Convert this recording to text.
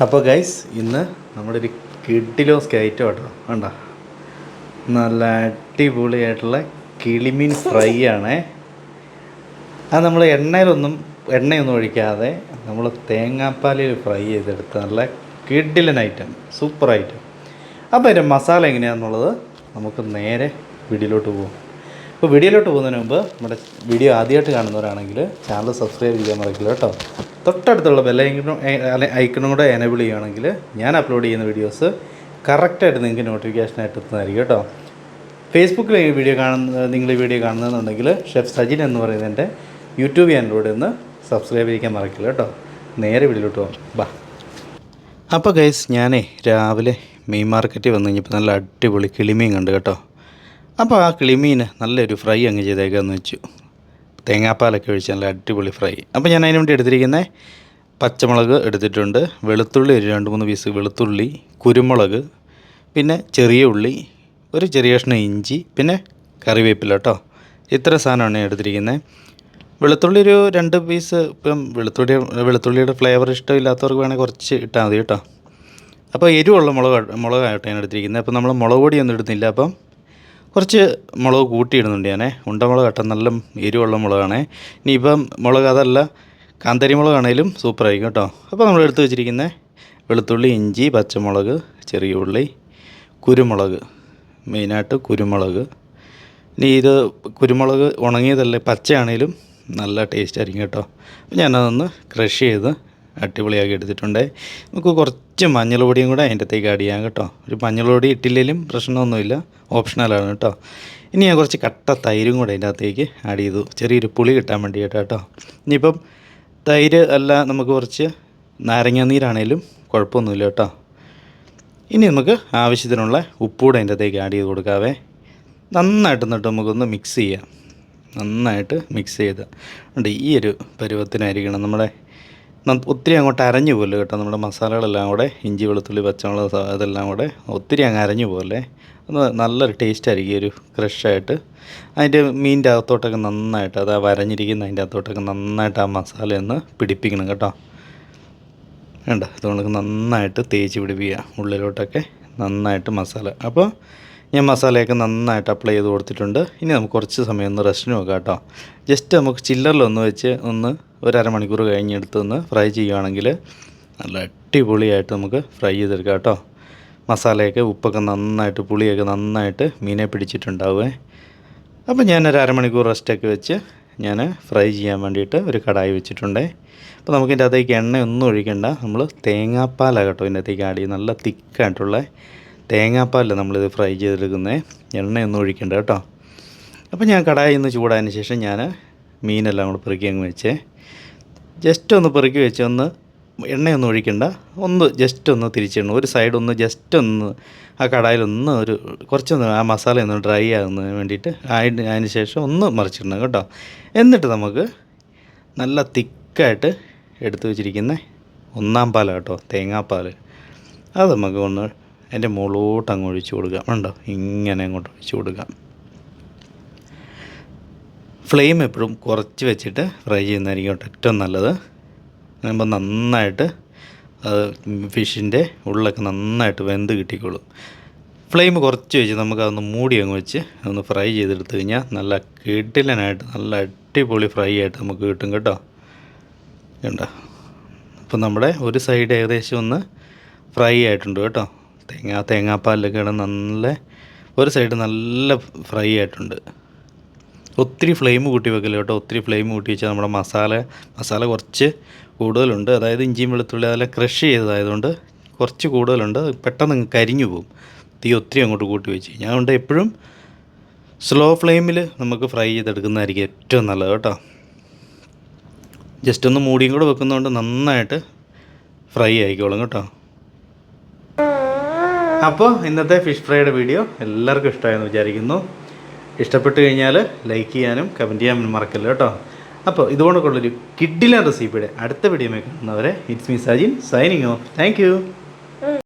അപ്പോൾ ഗൈസ് ഇന്ന് നമ്മുടെ ഒരു കിഡിലോ സ്കേറ്റോ കേട്ടോ വേണ്ട നല്ല അടിപൊളിയായിട്ടുള്ള കിളിമീൻ ഫ്രൈ ആണേ. അത് നമ്മൾ എണ്ണയിലൊന്നും എണ്ണയൊന്നും ഒഴിക്കാതെ നമ്മൾ തേങ്ങാപ്പാലിൽ ഫ്രൈ ചെയ്തെടുത്ത നല്ല കിഡിലൻ ഐറ്റം സൂപ്പർ ഐറ്റം അപ്പോൾ അതിന്റെ മസാല എങ്ങനെയാണെന്നുള്ളത് നമുക്ക് നേരെ വീടിലോട്ട് പോകാം അപ്പോൾ വീഡിയോയിലോട്ട് പോകുന്നതിന് മുമ്പ് നമ്മുടെ വീഡിയോ ആദ്യമായിട്ട് കാണുന്നവരാണെങ്കിൽ ചാനൽ സബ്സ്ക്രൈബ് ചെയ്യാൻ മറക്കില്ല കേട്ടോ. തൊട്ടടുത്തുള്ള ബെല്ലൈക്കണും ഐക്കണും കൂടെ എനേബിൾ ചെയ്യുകയാണെങ്കിൽ ഞാൻ അപ്ലോഡ് ചെയ്യുന്ന വീഡിയോസ് കറക്റ്റായിട്ട് നിങ്ങൾക്ക് നോട്ടിഫിക്കേഷനായിട്ട് എത്തുന്നതായിരിക്കും കേട്ടോ. ഫേസ്ബുക്കിൽ ഈ വീഡിയോ കാണുന്ന നിങ്ങൾ ഈ വീഡിയോ കാണുന്നതെന്നുണ്ടെങ്കിൽ ഷെഫ് സജിൻ എന്ന് പറയുന്നതിന്റെ യൂട്യൂബ് ചാനലിലൂടെ ഒന്ന് സബ്സ്ക്രൈബ് ചെയ്യാൻ മറക്കില്ല കേട്ടോ. നേരെ വീഡിയോയിലോട്ട് പോകാം. ബാ. അപ്പോൾ ഗൈസ് ഞാനേ രാവിലെ മീൻ മാർക്കറ്റിൽ വന്നു കഴിഞ്ഞപ്പോൾ നല്ല അടിപൊളി കിളിമീൻ കണ്ട് കേട്ടോ. അപ്പോൾ ആ കിളിമീൻ നല്ലൊരു ഫ്രൈ അങ്ങ് ചെയ്തേക്കാന്ന് വെച്ചു. തേങ്ങാപ്പാലൊക്കെ ഒഴിച്ച് നല്ല അടിപൊളി ഫ്രൈ. അപ്പോൾ ഞാൻ അതിന് വേണ്ടി എടുത്തിരിക്കുന്നത് പച്ചമുളക് എടുത്തിട്ടുണ്ട്. വെളുത്തുള്ളി ഒരു രണ്ട് മൂന്ന് പീസ് വെളുത്തുള്ളി കുരുമുളക് പിന്നെ ചെറിയ ഉള്ളി ഒരു ചെറിയ കഷ്ണം ഇഞ്ചി പിന്നെ കറിവേപ്പില കേട്ടോ ഇത്ര സാധനമാണ് ഞാൻ എടുത്തിരിക്കുന്നത് വെളുത്തുള്ളി ഒരു രണ്ട് പീസ് ഇപ്പം വെളുത്തുള്ളി വെളുത്തുള്ളിയുടെ ഫ്ലേവർ ഇഷ്ടമില്ലാത്തവർക്ക് വേണമെങ്കിൽ കുറച്ച് ഇട്ടാൽ മതി കേട്ടോ. അപ്പോൾ എരിവുള്ള മുളക് മുളകായിട്ട് ഞാൻ എടുത്തിരിക്കുന്നത് അപ്പോൾ നമ്മൾ മുളക് പൊടിയൊന്നും എടുത്തില്ല അപ്പം കുറച്ച് മുളക് കൂട്ടിയിടുന്നുണ്ട് ഞാനേ. ഉണ്ടമുളക് കേട്ടോ നല്ല എരിവുള്ള മുളകാണേ. ഇനിയിപ്പം മുളക് അതല്ല കാന്തരി മുളകാണേലും സൂപ്പറായിരിക്കും കേട്ടോ. അപ്പോൾ നമ്മൾ എടുത്ത് വെച്ചിരിക്കുന്ന വെളുത്തുള്ളി ഇഞ്ചി പച്ചമുളക് ചെറിയ ഉള്ളി കുരുമുളക്. മെയിനായിട്ട് കുരുമുളക്. ഇനി ഇത് കുരുമുളക് ഉണങ്ങിയതല്ലേ പച്ചയാണേലും നല്ല ടേസ്റ്റ് ആയിരിക്കും കേട്ടോ. അപ്പോൾ ഞാനതൊന്ന് ക്രഷ് ചെയ്ത് അടിപൊളിയാക്കി എടുത്തിട്ടുണ്ട്. നമുക്ക് കുറച്ച് മഞ്ഞൾ പൊടിയും കൂടെ അതിന്റെ അകത്തേക്ക് ആഡ് ചെയ്യാം കേട്ടോ. ഒരു മഞ്ഞൾ ഇട്ടില്ലെങ്കിലും പ്രശ്നമൊന്നുമില്ല. ഓപ്ഷണലാണ് കേട്ടോ. ഇനി ഞാൻ കുറച്ച് കട്ട തൈരും കൂടെ അതിന്റെ അകത്തേക്ക് ആഡ് ചെയ്തു. ചെറിയൊരു പുളി കിട്ടാൻ വേണ്ടിയിട്ട് കേട്ടോ. ഇനിയിപ്പം തൈര് അല്ല നമുക്ക് കുറച്ച് നാരങ്ങ നീരാണേലും കുഴപ്പമൊന്നുമില്ല കേട്ടോ. ഇനി നമുക്ക് ആവശ്യത്തിനുള്ള ഉപ്പൂടെ അതിന്റെ അകത്തേക്ക് ആഡ് ചെയ്ത് കൊടുക്കാവേ. നന്നായിട്ട് എന്നിട്ട് നമുക്കൊന്ന് മിക്സ് ചെയ്യാം. നന്നായിട്ട് മിക്സ് ചെയ്ത്. ഉണ്ട് ഈ ഒരു പരുവത്തിനായിരിക്കണം നമ്മുടെ ഒത്തിരി അങ്ങോട്ട് അരഞ്ഞു പോലെ കേട്ടോ. നമ്മുടെ മസാലകളെല്ലാം കൂടെ ഇഞ്ചി വെളുത്തുള്ളി പച്ചമുളക് അതെല്ലാം കൂടെ ഒത്തിരി അങ്ങ് അരഞ്ഞു പോലെ നല്ലൊരു ടേസ്റ്റ് ആയിരിക്കും ഒരു ക്രഷായിട്ട് അതിന്റെ മീനിന്റെ അകത്തോട്ടൊക്കെ നന്നായിട്ട് അത് ആ വരഞ്ഞിരിക്കുന്ന അതിന്റെ അകത്തോട്ടൊക്കെ നന്നായിട്ട് ആ മസാല ഒന്ന് പിടിപ്പിക്കണം കേട്ടോ. വേണ്ട അതുകൊണ്ട് നന്നായിട്ട് തേച്ച് പിടിപ്പിക്കുക. ഉള്ളിലോട്ടൊക്കെ നന്നായിട്ട് മസാല. അപ്പോൾ ഞാൻ മസാലയൊക്കെ നന്നായിട്ട് അപ്ലൈ ചെയ്ത് കൊടുത്തിട്ടുണ്ട്. ഇനി നമുക്ക് കുറച്ച് സമയം ഒന്ന് റെസ്റ്റിന് നോക്കാം കേട്ടോ. ജസ്റ്റ് നമുക്ക് ചില്ലറിലൊന്ന് വെച്ച് ഒന്ന് ഒരു അരമണിക്കൂർ ഒന്ന് ഫ്രൈ ചെയ്യുകയാണെങ്കിൽ നല്ല അടിപൊളിയായിട്ട് നമുക്ക് ഫ്രൈ ചെയ്തെടുക്കാം കേട്ടോ. മസാലയൊക്കെ ഉപ്പൊക്കെ നന്നായിട്ട് പുളിയൊക്കെ നന്നായിട്ട് മീനെ പിടിച്ചിട്ടുണ്ടാവുമേ അപ്പോൾ ഞാൻ ഒരു അരമണിക്കൂർ റെസ്റ്റൊക്കെ വെച്ച് ഞാൻ ഫ്രൈ ചെയ്യാൻ വേണ്ടിയിട്ട് ഒരു കടായി വെച്ചിട്ടുണ്ടേ. അപ്പോൾ നമുക്ക് ഇതിന്റെ അകത്തേക്ക് എണ്ണയൊന്നും ഒഴിക്കണ്ട. നമ്മൾ തേങ്ങാപ്പാലാണ് കേട്ടോ ഇതിന്റെ അകത്തേക്ക് ചെയ്ത് നല്ല തിക്കായിട്ടുള്ള തേങ്ങാപ്പാലിൽ നമ്മളിത് ഫ്രൈ ചെയ്തെടുക്കുന്നത് എണ്ണയൊന്നും ഒഴിക്കണ്ട കേട്ടോ. അപ്പോൾ ഞാൻ കടായി ഒന്ന് ചൂടായതിന് ശേഷം ഞാൻ മീനെല്ലാം കൂടെ പെറുക്കി അങ്ങ് വെച്ചേ. ജസ്റ്റ് ഒന്ന് പെറുക്കി വെച്ച് ഒന്ന് എണ്ണയൊന്നും ഒഴിക്കണ്ട. ഒന്ന് ജസ്റ്റ് ഒന്ന് തിരിച്ചിടണം ഒരു സൈഡ് ഒന്ന് ജസ്റ്റ് ഒന്ന് ആ കടായിലൊന്ന് ഒരു കുറച്ചൊന്ന് ആ മസാല ഒന്ന് ഡ്രൈ ആകുന്നതിന് വേണ്ടിയിട്ട് ആയിട്ട് അതിന് ശേഷം ഒന്ന് മറിച്ചിടണം കേട്ടോ. എന്നിട്ട് നമുക്ക് നല്ല തിക്കായിട്ട് എടുത്തു വെച്ചിരിക്കുന്ന ഒന്നാം പാൽ കേട്ടോ തേങ്ങാപ്പാൽ. അത് നമുക്ക് ഒന്ന് അതിന്റെ മുകളോട്ട് അങ്ങ് ഒഴിച്ചു കൊടുക്കാം. ഉണ്ടോ ഇങ്ങനെ അങ്ങോട്ട് ഒഴിച്ചു കൊടുക്കാം. ഫ്ലെയിം എപ്പോഴും കുറച്ച് വെച്ചിട്ട് ഫ്രൈ ചെയ്യുന്നതായിരിക്കും ഏറ്റവും നല്ലത്. അതാകുമ്പോൾ നന്നായിട്ട് അത് ഫിഷിന്റെ ഉള്ളൊക്കെ നന്നായിട്ട് വെന്ത് കിട്ടിക്കോളും. ഫ്ലെയിം കുറച്ച് വെച്ച് നമുക്കതൊന്ന് മൂടി അങ്ങ് വെച്ച് ഒന്ന് ഫ്രൈ ചെയ്തെടുത്ത് കഴിഞ്ഞാൽ നല്ല കിടിലനായിട്ട് നല്ല അടിപൊളി ഫ്രൈ ആയിട്ട് നമുക്ക് കിട്ടും കേട്ടോ. കണ്ടോ? അപ്പം നമ്മുടെ ഒരു സൈഡ് ഏകദേശം ഒന്ന് ഫ്രൈ ആയിട്ടുണ്ട് കേട്ടോ. തേങ്ങ തേങ്ങാപ്പാലിലൊക്കെ കിടന്ന് നല്ല ഒരു സൈഡ് നല്ല ഫ്രൈ ആയിട്ടുണ്ട്. ഒത്തിരി ഫ്ലെയിം കൂട്ടി വെക്കില്ല കേട്ടോ. ഒത്തിരി ഫ്ലെയിം കൂട്ടി വെച്ചാൽ നമ്മുടെ മസാല മസാല കുറച്ച് കൂടുതലുണ്ട്. അതായത് ഇഞ്ചിയും വെളുത്തുള്ളി അതെല്ലാം ക്രഷ് ചെയ്തതായതുകൊണ്ട് കുറച്ച് കൂടുതലുണ്ട്. പെട്ടെന്ന് കരിഞ്ഞു പോകും. തീ ഒത്തിരി അങ്ങോട്ട് കൂട്ടി വെച്ച് കഴിഞ്ഞാൽ അതുകൊണ്ട് എപ്പോഴും സ്ലോ ഫ്ലെയിമിൽ നമുക്ക് ഫ്രൈ ചെയ്തെടുക്കുന്നതായിരിക്കും ഏറ്റവും നല്ലത് കേട്ടോ. ജസ്റ്റ് ഒന്ന് മൂടിയും കൂടെ വെക്കുന്നതുകൊണ്ട് നന്നായിട്ട് ഫ്രൈ ആയിക്കോളും കേട്ടോ. അപ്പോൾ ഇന്നത്തെ ഫിഷ് ഫ്രൈയുടെ വീഡിയോ എല്ലാവർക്കും ഇഷ്ടമായെന്ന് വിചാരിക്കുന്നു. ഇഷ്ടപ്പെട്ട് കഴിഞ്ഞാൽ ലൈക്ക് ചെയ്യാനും കമന്റ് ചെയ്യാനും മറക്കല്ല കേട്ടോ? അപ്പോൾ ഇതുകൊണ്ടൊക്കെയുള്ളൊരു കിഡിലെ റെസിപ്പിയുടെ അടുത്ത വീഡിയോ കാണുന്നവരെ it's me Sajin signing off thank